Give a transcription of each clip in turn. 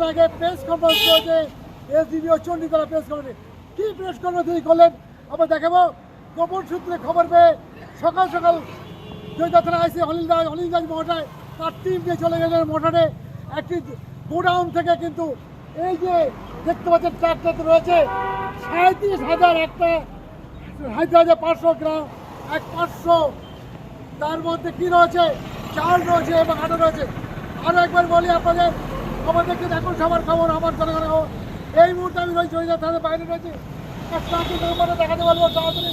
এর আগে press conference করেছে এসডিবিও চণ্ডীতলা প্রেস কনফারেন্স কি প্রেস কনফারেন্স তিনি করলেন? আমরা দেখাবো। গোপন সূত্রে খবর পেয়ে সকাল সকাল জয়দা থানা আইসি অনিল দাস অনিল দাস মহাশয় তার টিম নিয়ে চলে গেলেন মহাশয়ে। একটি গোডাউন থেকে কিন্তু এই যে দেখতে পাচ্ছেন ট্রাকটাতে রয়েছে সাঁত্রিশ হাজার একটা, সাঁত্রিশ হাজার পাঁচশো গ্রাম, এক পাঁচশো। তার মধ্যে কী রয়েছে? চাল রয়েছে এবং আটা রয়েছে। আরও একবার বলি আপনাদের আমাদেরকে দেখুন, সবার খবর, আমার জনগণের খবর। এই মুহূর্তে আমি রয়েছি জয়দা তাদের বাইরে রয়েছি। দেখাতে পারব, তাড়াতাড়ি।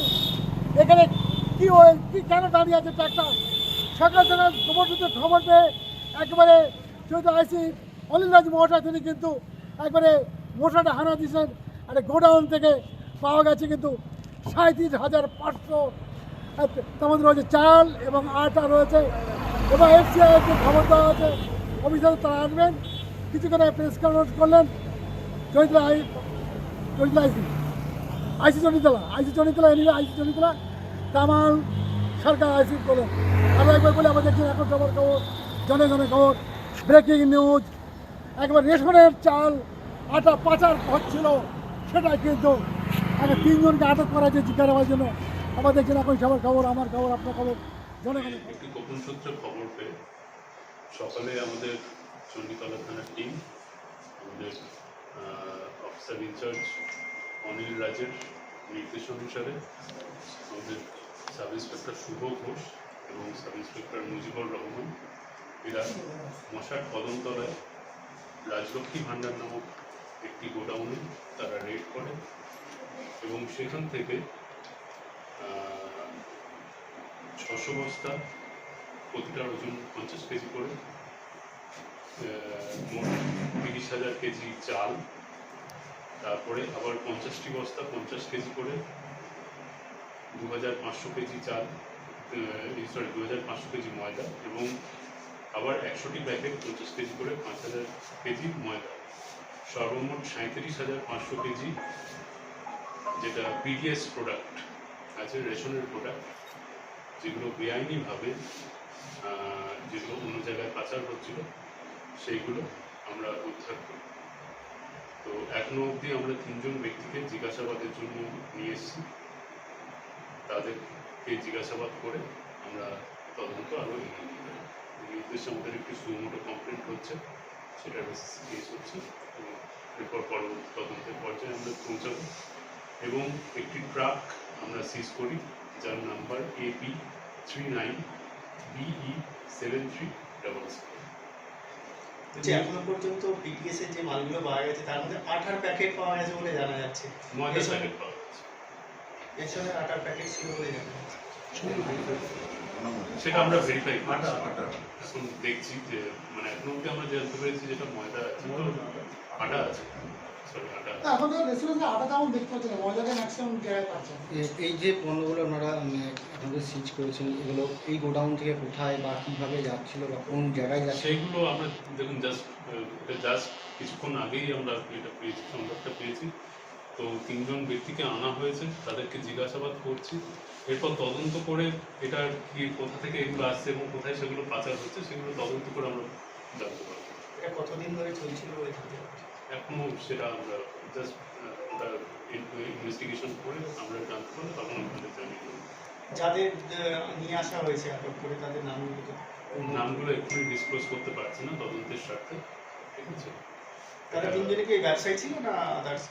এখানে কি হয়ে, কি কেন দাঁড়িয়ে আছে ট্রাকটা? সকাল সকাল খবর সূত্রে খবর পেয়ে একবারে যেহেতু আইসি অলিরাজ মহাশয় তিনি কিন্তু একবারে মশাটা হানা দিয়েছেন। একটা গোডাউন থেকে পাওয়া গেছে কিন্তু সাঁত্রিশ হাজার পাঁচশো। মধ্যে রয়েছে চাল এবং আটা রয়েছে। এবং এফসিআইকে খবর দেওয়া আছে অফিসার তারা আসবেন কিছুক্ষণ প্রেস কনফারেন্স করলেন। চৈত্র আই চৈত্র IC. IC Chanditala IC Chanditala anyway IC Chanditala Kamal Sarkar IC করলেন। আরও একবার বলে, আমাদের দেখছেন এখন সবার খবর, জনে জনে খবর ব্রেকিং নিউজ একবার রেশনের চাল আটা পাচার হচ্ছিল, সেটা কিন্তু আগে তিনজনকে আটক করা হয়েছে জিজ্ঞাসাবাদের জন্য। আমার দেখছেন এখন সবার খবর, আমার খবর, আপনার খবর, জনে জনে খবর। খবর সকালে আমাদের চণ্ডীতলা থানার টিম আমাদের অফিসার ইনচার্জ অনিল রাজের নির্দেশ অনুসারে আমাদের সাব ইন্সপেক্টর শুভ ঘোষ এবং সাব ইন্সপেক্টর মুজিবুর রহমান, এরা মশার কদমতলায় রাজলক্ষ্মী ভাণ্ডার নামক একটি গোডাউনে তারা রেড করে এবং সেখান থেকে ছশো বস্তা প্রতিটার ওজন পঞ্চাশ কেজি করে তিরিশ হাজার কেজি চাল, তারপরে আবার পঞ্চাশটি বস্তা, পঞ্চাশ কেজি করে দু হাজার পাঁচশো কেজি চাল সরি দু হাজার পাঁচশো কেজি ময়দা এবং আবার একশোটি প্যাকেট পঞ্চাশ কেজি করে পাঁচ হাজার কেজি ময়দা। সর্বমোট সাঁত্রিশ হাজার পাঁচশো কেজি যেটা পিডিএস প্রোডাক্ট আছে, রেশনের প্রোডাক্ট যেগুলো বেআইনিভাবে যেগুলো অন্য জায়গায় পাচার হচ্ছিল সেইগুলো আমরা উদ্ধার করি। তো এখনও অবধি আমরা তিনজন ব্যক্তিকে জিজ্ঞাসাবাদের জন্য নিয়ে এসেছি। তাদেরকে জিজ্ঞাসাবাদ করে আমরা তদন্ত আরও এগিয়ে যাব। এই উদ্দেশ্যে আমাদের একটি সুমোটো কমপ্লেন্ট হচ্ছে, সেটার বেসিসে কেস হচ্ছে। এবং এরপর পরবর্তী তদন্তের পর্যায়ে আমরা পৌঁছাবো। এবং একটি ট্রাক আমরা সিজ করি, যার number AP three nine BE seven three double বলছি এখনও পর্যন্ত পিটিএস এর যে মালগুলো পাওয়া গেছে তার মধ্যে আঠার প্যাকেট পাওয়া গেছে বলে জানা যাচ্ছে। এর সঙ্গে আটার প্যাকেট ছিল বলে জানা যাচ্ছে। সেটা আমরা ভেরিফাই করছি। এখন দেখছি যে মানে এখন অব্দি আমরা জানতে পেরেছি যেটা ময়দা আছে তো আটা আছে। এই যে পণ্যগুলো আপনারা উম, আপনাদের সিজ করেছেন এগুলো এই গোডাউন থেকে কোথায় বা কীভাবে যাচ্ছিল বা কোন জায়গায় যাচ্ছে সেইগুলো আমরা দেখুন জাস্ট জাস্ট কিছুক্ষণ আগেই আমরা এটা পেয়েছি সংবাদটা পেয়েছি। তো তিনজন ব্যক্তিকে আনা হয়েছে তাদেরকে জিজ্ঞাসাবাদ করছি। এরপর তদন্ত করে এটা কি কোথা থেকে এগুলো আসছে এবং কোথায় সেগুলো পাচার হচ্ছে সেগুলো তদন্ত করে আমরা জানতে পারব। এটা কতদিন ধরে চলছিল বলে জানতে পারছি এখনও সেটা আমরা জাস্ট ওটা ইনভেস্টিগেশন করে আমরা জানতে পারব তখন আপনাদের জানিয়ে দেবো। যাদের নিয়ে আসা হয়েছে আটক করে তাদের নামগুলো নামগুলো এক্ষুনি ডিসক্লোজ করতে পারছি না তদন্তের স্বার্থে ঠিক আছে? তারা তিনজনে কি ব্যবসায়ী ছিল না আদার্স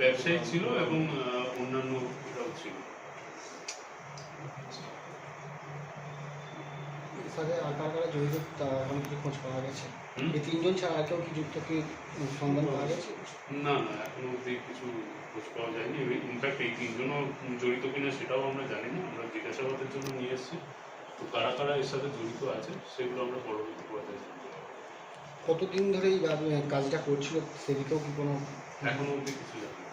ব্যবসায়ী ছিল এবং অন্যান্য ছিল। সাথে আর কারা কারা জড়িত এখন খোঁজ পাওয়া গেছে? এই তিনজন ছাড়া আর কেউ কি যুক্ত কি সন্ধান পাওয়া গেছে? না না এখনও অবধি কিছু খোঁজ পাওয়া যায়নি। ইনফ্যাক্ট এই তিনজনও জড়িত কিনা সেটাও আমরা জানি না। আমরা জিজ্ঞাসাবাদের জন্য নিয়ে এসেছি। তো কারা কারা এর সাথে জড়িত আছে সেগুলো আমরা পরবর্তী পর্যায়ে। কতদিন ধরে এই কাজটা করছিল? সেদিকেও কি কোনো এখনও অবধি কিছু জানি না